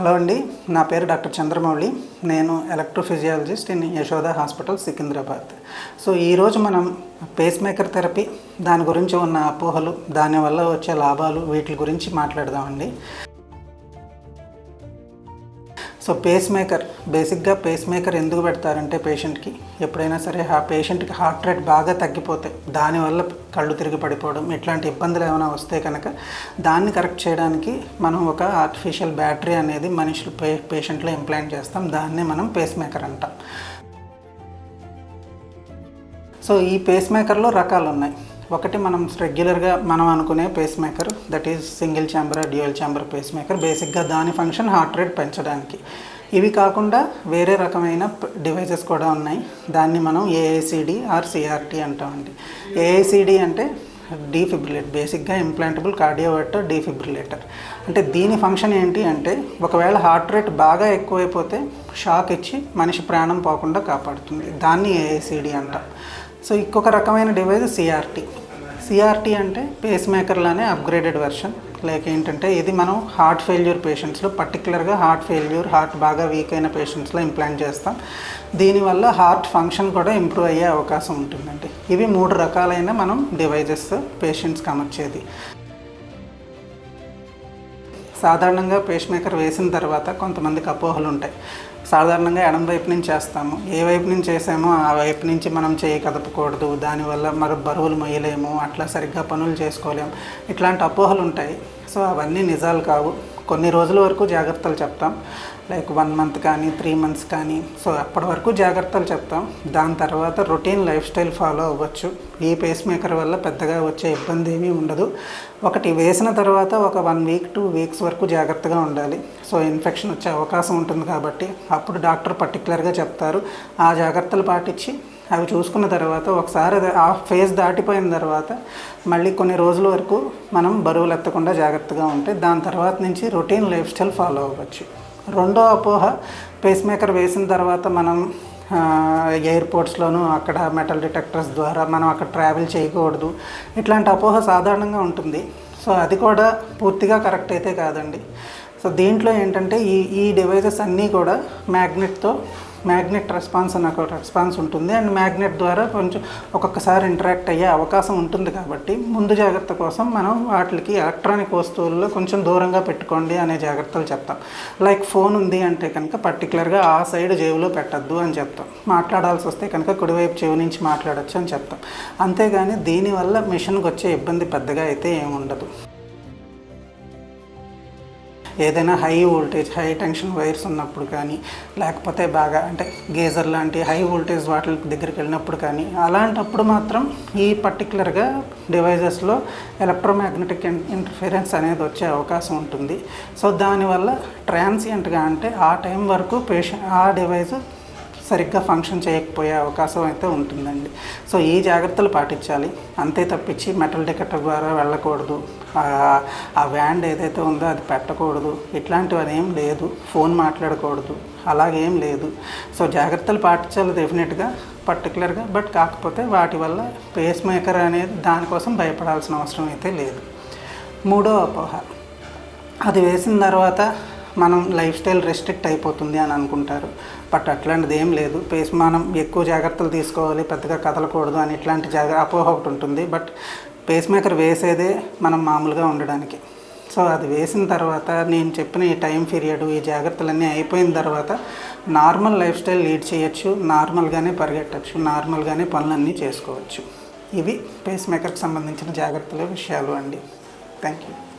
Hello అండి నా పేరు డాక్టర్ చంద్రమౌళి. నేను electrophysiologist in Yashoda hospital Secunderabad. So ఈరోజు మనం పేస్ మేకర్ థెరపీ దాని గురించి ఉన్న అపోహలు దానివల్ల వచ్చే లాభాలు వీటి గురించి మాట్లాడదామండి. సో పేస్ మేకర్ బేసిక్గా పేస్ మేకర్ ఎందుకు పెడతారంటే పేషెంట్కి ఎప్పుడైనా సరే ఆ పేషెంట్కి హార్ట్ రేట్ బాగా తగ్గిపోతే దానివల్ల కళ్ళు తిరిగి పడిపోవడం ఇట్లాంటి ఇబ్బందులు ఏమైనా వస్తే కనుక దాన్ని కరెక్ట్ చేయడానికి మనం ఒక ఆర్టిఫిషియల్ బ్యాటరీ అనేది మనుషులు పే పేషెంట్లో ఇంప్లాంట్ చేస్తాం దాన్నే మనం పేస్ మేకర్ అంటాం. సో ఈ పేస్ మేకర్లో రకాలు ఉన్నాయి ఒకటి మనం రెగ్యులర్గా మనం అనుకునే pacemaker that is single chamber dual chamber pacemaker బేసిక్గా దాని ఫంక్షన్ హార్ట్ రేట్ పెంచడానికి. ఇవి కాకుండా వేరే రకమైన డివైజెస్ కూడా ఉన్నాయి. దాన్ని మనం ఏఐసిడి ఆర్ సిఆర్టీ అంటామండి. ఏఐసిడి అంటే డీఫిబ్రిలేట్ బేసిక్గా ఇంప్లాంటబుల్ కార్డియోవర్టర్ డీఫిబ్రిలేటర్ అంటే దీని ఫంక్షన్ ఏంటి అంటే ఒకవేళ హార్ట్ రేట్ బాగా ఎక్కువైపోతే షాక్ ఇచ్చి మనిషి ప్రాణం పోకుండా కాపాడుతుంది. దాన్ని ఏఐసిడి అంటాం. సో ఇంకొక రకమైన డివైజ్ సిఆర్టీ సిఆర్టీ అంటే పేస్ మేకర్లోనే అప్గ్రేడెడ్ వెర్షన్ లైక్ ఏంటంటే ఇది మనం హార్ట్ ఫెయిల్యూర్ పేషెంట్స్లో పర్టికులర్గా హార్ట్ ఫెయిల్యూర్ హార్ట్ బాగా వీక్ అయిన పేషెంట్స్లో ఇంప్లాంట్ చేస్తాం. దీనివల్ల హార్ట్ ఫంక్షన్ కూడా ఇంప్రూవ్ అయ్యే అవకాశం ఉంటుందండి. ఇవి మూడు రకాలైన మనం డివైజెస్ పేషెంట్స్కి అమర్చేది. సాధారణంగా పేస్ మేకర్ వేసిన తర్వాత కొంతమందికి అపోహలు ఉంటాయి సాధారణంగా ఎడం వైపు నుంచి చేస్తాము. ఏ వైపు నుంచి చేసామో ఆ వైపు నుంచి మనం చేయి కదపకూడదు. దానివల్ల మరి బరువులు మొయ్యలేము. అట్లా సరిగ్గా పనులు చేసుకోలేము. ఇట్లాంటి అపోహలు ఉంటాయి సో అవన్నీ నిజాలు కావు. కొన్ని రోజుల వరకు జాగ్రత్తలు చెప్తాం. లైక్ వన్ మంత్ కానీ త్రీ మంత్స్ కానీ. సో అప్పటి వరకు జాగ్రత్తలు చెప్తాం. దాని తర్వాత రొటీన్ లైఫ్ స్టైల్ ఫాలో అవ్వచ్చు. ఈ పేస్ మేకర్ వల్ల పెద్దగా వచ్చే ఇబ్బంది ఏమీ ఉండదు. ఒకటి వేసిన తర్వాత ఒక వన్ వీక్ టూ వీక్స్ వరకు జాగ్రత్తగా ఉండాలి. సో ఇన్ఫెక్షన్ వచ్చే అవకాశం ఉంటుంది కాబట్టి అప్పుడు డాక్టర్ పర్టికులర్గా చెప్తారు. ఆ జాగ్రత్తలు పాటించి అవి చూసుకున్న తర్వాత ఒకసారి అది ఆ ఫేజ్ దాటిపోయిన తర్వాత మళ్ళీ కొన్ని రోజుల వరకు మనం బరువులు ఎత్తకుండా జాగ్రత్తగా ఉంటే దాని తర్వాత నుంచి రొటీన్ లైఫ్ స్టైల్ ఫాలో అవ్వచ్చు. రెండో అపోహ పేస్ మేకర్ వేసిన తర్వాత మనం ఎయిర్పోర్ట్స్లోనూ అక్కడ మెటల్ డిటెక్టర్స్ ద్వారా మనం అక్కడ ట్రావెల్ చేయకూడదు. ఇట్లాంటి అపోహ సాధారణంగా ఉంటుంది. సో అది కూడా పూర్తిగా కరెక్ట్ అయితే కాదండి. సో దీంట్లో ఏంటంటే ఈ ఈ డివైజెస్ అన్నీ కూడా మ్యాగ్నెట్తో మ్యాగ్నెట్ రెస్పాన్స్ అన్న ఒక రెస్పాన్స్ ఉంటుంది. అండ్ మ్యాగ్నెట్ ద్వారా కొంచెం ఒక్కొక్కసారి ఇంటరాక్ట్ అయ్యే అవకాశం ఉంటుంది కాబట్టి ముందు జాగ్రత్త కోసం మనం వాటికి ఎలక్ట్రానిక్ వస్తువుల్లో కొంచెం దూరంగా పెట్టుకోండి అనే జాగ్రత్తలు చెప్తాం. లైక్ ఫోన్ ఉంది అంటే కనుక పర్టికులర్గా ఆ సైడ్ జేబులో పెట్టద్దు అని చెప్తాం. మాట్లాడాల్సి వస్తే కనుక కుడివైపు చెవి నుంచి మాట్లాడచ్చు అని చెప్తాం. అంతేగాని దీనివల్ల మిషన్కి వచ్చే ఇబ్బంది పెద్దగా అయితే ఏముండదు. ఏదైనా high voltage high tension wires ఉన్నప్పుడు కానీ లేకపోతే బాగా అంటే గేజర్ లాంటి హై వోల్టేజ్ వాటి దగ్గరికి వెళ్ళినప్పుడు కానీ అలాంటప్పుడు మాత్రం ఈ పర్టికులర్గా డివైజెస్లో ఎలక్ట్రోమాగ్నెటిక్ ఇంటర్ఫిరెన్స్ అనేది వచ్చే అవకాశం ఉంటుంది. సో దానివల్ల ట్రాన్సియంట్గా అంటే ఆ టైం వరకు పేషెంట్ ఆ డివైస్ సరిగ్గా ఫంక్షన్ చేయకపోయే అవకాశం అయితే ఉంటుందండి. సో ఈ జాగ్రత్తలు పాటించాలి. అంతే తప్పించి మెటల్ డిటెక్టర్ ద్వారా వెళ్ళకూడదు. ఆ వ్యాండ్ ఏదైతే ఉందో అది పెట్టకూడదు. ఇట్లాంటివి ఏం లేదు. ఫోన్ మాట్లాడకూడదు. అలాగేం లేదు. సో జాగ్రత్తలు పాటించాలి డెఫినెట్గా పర్టికులర్గా బట్ కాకపోతే వాటి వల్ల పేస్ మేకర్ అనేది దానికోసం భయపడాల్సిన అవసరం అయితే లేదు. మూడో అపోహ. అది వేసిన తర్వాత మనం లైఫ్ స్టైల్ రెస్ట్రిక్ట్ అయిపోతుంది అని అనుకుంటారు. బట్ అట్లాంటిది ఏం లేదు. పేస్ మనం ఎక్కువ జాగ్రత్తలు తీసుకోవాలి పెద్దగా కదలకూడదు అని ఇట్లాంటి జాగ్రత్త అపోహ ఒకటి ఉంటుంది. బట్ పేస్ మేకర్ వేసేదే మనం మామూలుగా ఉండడానికి. సో అది వేసిన తర్వాత నేను చెప్పిన ఈ టైం పీరియడ్ ఈ జాగ్రత్తలన్నీ అయిపోయిన తర్వాత నార్మల్ లైఫ్ స్టైల్ లీడ్ చేయొచ్చు. నార్మల్గానే పరిగెట్టచ్చు. నార్మల్గానే పనులన్నీ చేసుకోవచ్చు. ఇవి పేస్ మేకర్కి సంబంధించిన జాగ్రత్తల విషయాలు అండి. Thank you